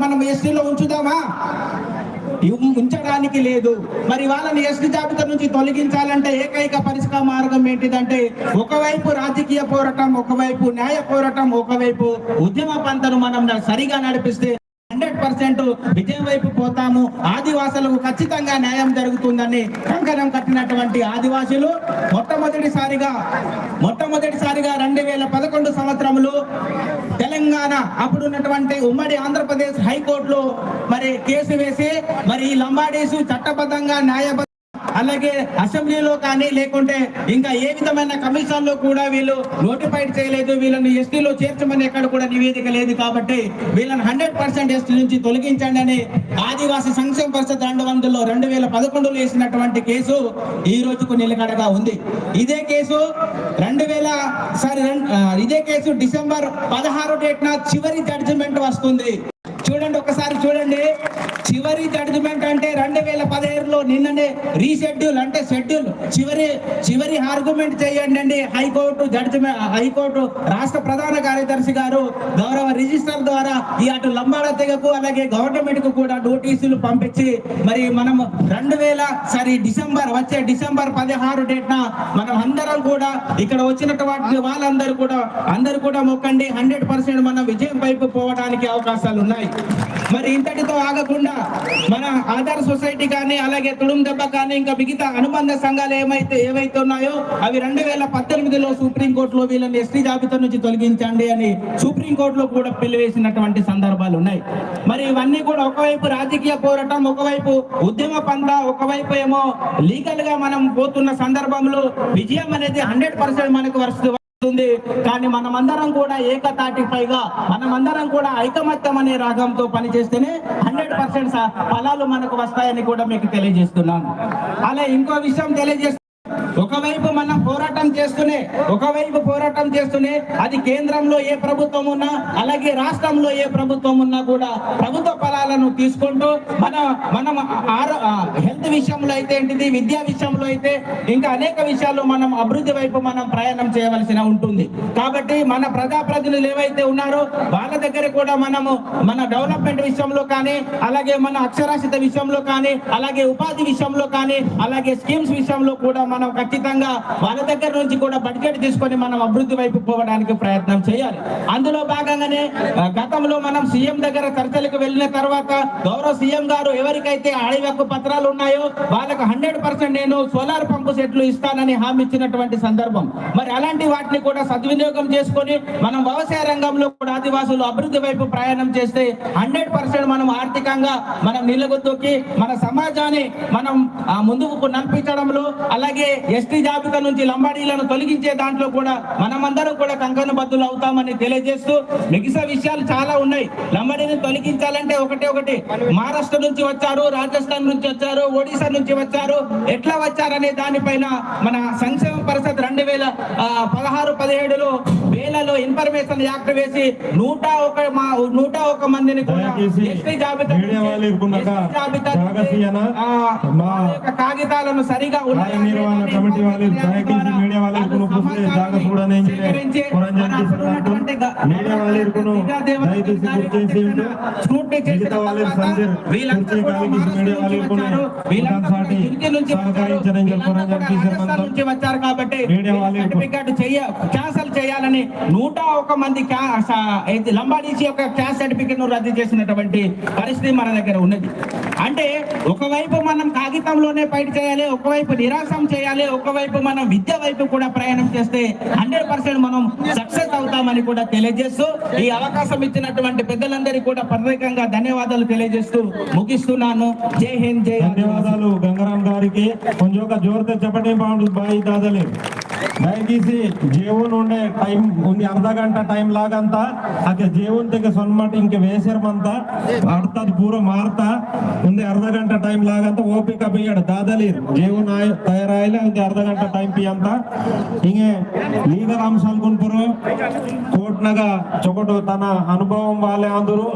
మనం ఎస్టీలో ఉంచుదామా? ఉంచడానికి లేదు. మరి వాళ్ళని ఎస్టీ జాబితా నుంచి తొలగించాలంటే ఏకైక పరిష్కార మార్గం ఏంటిదంటే ఒకవైపు రాజకీయ పోరాటం ఒకవైపు న్యాయ పోరాటం ఒకవైపు ఉద్యమ పంతను మనం సరిగా నడిపిస్తే హండ్రెడ్ పర్సెంట్ విజయం వైపు పోతాము. ఆదివాసులకు ఖచ్చితంగా న్యాయం జరుగుతుందని కంకణం కట్టినటువంటి ఆదివాసులు మొట్టమొదటిసారిగా మొట్టమొదటిసారిగా రెండు వేల పదకొండు సంవత్సరంలో తెలంగాణ అప్పుడు ఉన్నటువంటి ఉమ్మడి ఆంధ్రప్రదేశ్ హైకోర్టులో మరి కేసు వేసి మరి ఈ లంబాడీసు చట్టబద్ధంగా న్యాయబద్ధ అలాగే అసెంబ్లీలో కానీ లేకుంటే ఇంకా ఏ విధమైన కమిషన్లో కూడా వీళ్ళు నోటిఫైడ్ చేయలేదు. వీళ్ళని ఎస్టీలో చేర్చమని ఎక్కడ కూడా నివేదిక లేదు కాబట్టి వీళ్ళని హండ్రెడ్ పర్సెంట్ ఎస్టీ నుంచి తొలగించండి అని ఆదివాసీ సంక్షేమ పరిషత్ రెండు వందల్లో రెండు వేల పదకొండులో వేసినటువంటి కేసు ఈ రోజుకు నిలకడగా ఉంది. ఇదే కేసు రెండు వేల సారీ ఇదే కేసు డిసెంబర్ పదహారు డేట్న చివరి జడ్జిమెంట్ వస్తుంది. చూడండి ఒకసారి చూడండి. చివరి జడ్జిమెంట్ అంటే రెండు వేల పదిహేడులో నిన్ననే రీషెడ్యూల్ అంటే షెడ్యూల్ చివరి చివరి ఆర్గ్యుమెంట్ చేయండి అండి. హైకోర్టు జడ్జిమెంట్ హైకోర్టు రాష్ట్ర ప్రధాన కార్యదర్శి గారు గౌరవ రిజిస్టర్ ద్వారా ఈ అటు లంబాడ తెగకు అలాగే గవర్నమెంట్కు కూడా నోటీసులు పంపించి మరి మనం రెండు వేల సారీ డిసెంబర్ వచ్చే డిసెంబర్ పదహారు డేట్న మనం అందరం కూడా ఇక్కడ వచ్చినటువంటి వాళ్ళందరూ కూడా అందరూ కూడా మొక్కండి. హండ్రెడ్ పర్సెంట్ మనం విజయం వైపు పోవడానికి అవకాశాలు ఉన్నాయి మరి ఇంతటితో ఆగకుండా మన ఆధార్ సొసైటీ కానీ అలాగే తుడుం దెబ్బ కానీ ఇంకా మిగతా అనుబంధ సంఘాలు ఏమైతే ఏవైతే ఉన్నాయో అవి రెండు వేల పద్దెనిమిదిలో సుప్రీం కోర్టులో వీళ్ళని ఎస్టీ జాబితా నుంచి తొలగించండి అని సుప్రీం కోర్టులో కూడా పిలివేసినటువంటి సందర్భాలు ఉన్నాయి. మరి ఇవన్నీ కూడా ఒకవైపు రాజకీయ పోరాటం ఒకవైపు ఉద్యమ పంద ఒకవైపు ఏమో లీగల్గా మనం పోతున్న సందర్భంలో విజయం అనేది హండ్రెడ్ పర్సెంట్ మనకు వస్తుంది ఉంది కానీ మనమందరం కూడా ఏకతాటి పైగా మనమందరం కూడా ఐకమత్యం అనే రాగంతో పనిచేస్తేనే హండ్రెడ్ పర్సెంట్ ఫలాలు మనకు వస్తాయని కూడా మీకు తెలియజేస్తున్నాను. అలా ఇంకో విషయం తెలియజేస్తున్నాను ఒకవైపు మనం పోరాటం చేస్తూనే ఒకవైపు పోరాటం చేస్తూనే అది కేంద్రంలో ఏ ప్రభుత్వం ఉన్నా అలాగే రాష్ట్రంలో ఏ ప్రభుత్వం ఉన్నా కూడా ప్రభుత్వ ఫలాలను తీసుకుంటూ మన మనం ఆరో- హెల్త్ విషయంలో అయితే ఏంటిది విద్యా విషయంలో అయితే ఇంకా అనేక విషయాల్లో మనం అభివృద్ధి వైపు మనం ప్రయాణం చేయవలసిన ఉంటుంది. కాబట్టి మన ప్రజాప్రతినిధులు ఏవైతే ఉన్నారో వాళ్ళ దగ్గర కూడా మనము మన డెవలప్మెంట్ విషయంలో కానీ అలాగే మన అక్షరాస్యత విషయంలో కానీ అలాగే ఉపాధి విషయంలో కానీ అలాగే స్కీమ్స్ విషయంలో కూడా మనం ఖచ్చితంగా వాళ్ళ దగ్గర నుంచి కూడా బడ్జెట్ తీసుకొని మనం అభివృద్ధి వైపు పోవడానికి ప్రయత్నం చేయాలి. అందులో భాగంగానే గతంలో మనం సీఎం దగ్గర చర్చలకు వెళ్ళిన తర్వాత గౌరవ సీఎం గారు ఎవరికైతే అడవి హక్కు పత్రాలు ఉన్నాయో వాళ్ళకు హండ్రెడ్ పర్సెంట్ నేను సోలార్ పంపు సెట్లు ఇస్తానని హామీ ఇచ్చినటువంటి సందర్భం. మరి అలాంటి వాటిని కూడా సద్వినియోగం చేసుకొని మనం వ్యవసాయ రంగంలో కూడా ఆదివాసులు అభివృద్ధి వైపు ప్రయాణం చేస్తే హండ్రెడ్ పర్సెంట్ మనం ఆర్థికంగా మనం నిలగొద్దుకి మన సమాజాన్ని మనం ముందుకు నడిపించడంలో అలాగే ఎస్టీ జాబితా నుంచి లంబాడీలను తొలగించే దాంట్లో కూడా మనమందరం కూడా కంకణబద్దులు అవుతామని తెలియజేస్తూ మిగతా విషయాలు చాలా ఉన్నాయి. లంబాడీని తొలగించాలంటే ఒకటే ఒకటి మహారాష్ట్ర నుంచి వచ్చారు రాజస్థాన్ నుంచి వచ్చారు ఒడిశా నుంచి వచ్చారు ఎట్లా వచ్చారనే దానిపైన మన సంక్షేమ పరిషత్ రెండు వేల పదహారు పదిహేడులో వేలలో ఇన్ఫర్మేషన్ యాక్ట్ వేసి నూట ఒక మా నూట ఒక మందిని కూడా ఎస్టీ జాబితా జాబితా కాగితాలను సరిగా ఉన్నాయా మీడియా దయచేసి గుర్తించి మిగతా సంజయ్ కుర్చీ కాలికి మీడియా సాటి వచ్చారు. కాబట్టి మీడియా చెయ్య క్యాన్సల్ చేయాలని నూట ఒక మంది లంబాడీసీ యొక్క క్యాస్ట్ సర్టిఫికెట్ను రద్దు చేసినటువంటి పరిస్థితి మన దగ్గర ఉన్నది. అంటే ఒకవైపు మనం కాగితంలోనే ఫైట్ చేయాలి ఒకవైపు నిరాశం చేయాలి ఒకవైపు మనం విద్య వైపు కూడా ప్రయాణం చేస్తే హండ్రెడ్ పర్సెంట్ మనం సక్సెస్ అవుతామని కూడా తెలియజేస్తూ ఈ అవకాశం ఇచ్చినటువంటి పెద్దలందరికీ కూడా ప్రత్యేకంగా ధన్యవాదాలు తెలియజేస్తూ ముగిస్తున్నాను. జై హింద్ జై ధన్యవాదాలు గంగారాం ಅವರಿಗೆ ಒಂದು ಜೋಕ ಜೋರದ ಚಪ್ಪಟೆ ಮಾಡುದು ಬಾಯಿ ದಾದಲೇ దయచేసి జీవన్ ఉండే టైం ఉంది అర్ధ గంట టైం లాగంతా. అక్కడ జీవన్ దగ్గర సొన్నమాట ఇంక వేసారమంతా అడతాది పూర మారుతా ఉంది అర్ధ గంట టైం లాగంతా ఓపిక బియ్యాడు దాదలీర్ జీవన్ తయారాయలే ఉంది అర్ధ గంట టైం పియంత. ఇంకే లీగల్ అంశాలు కొనుపురు కోట్నగా చొకటు తన అనుభవం వాళ్ళే అందరూ.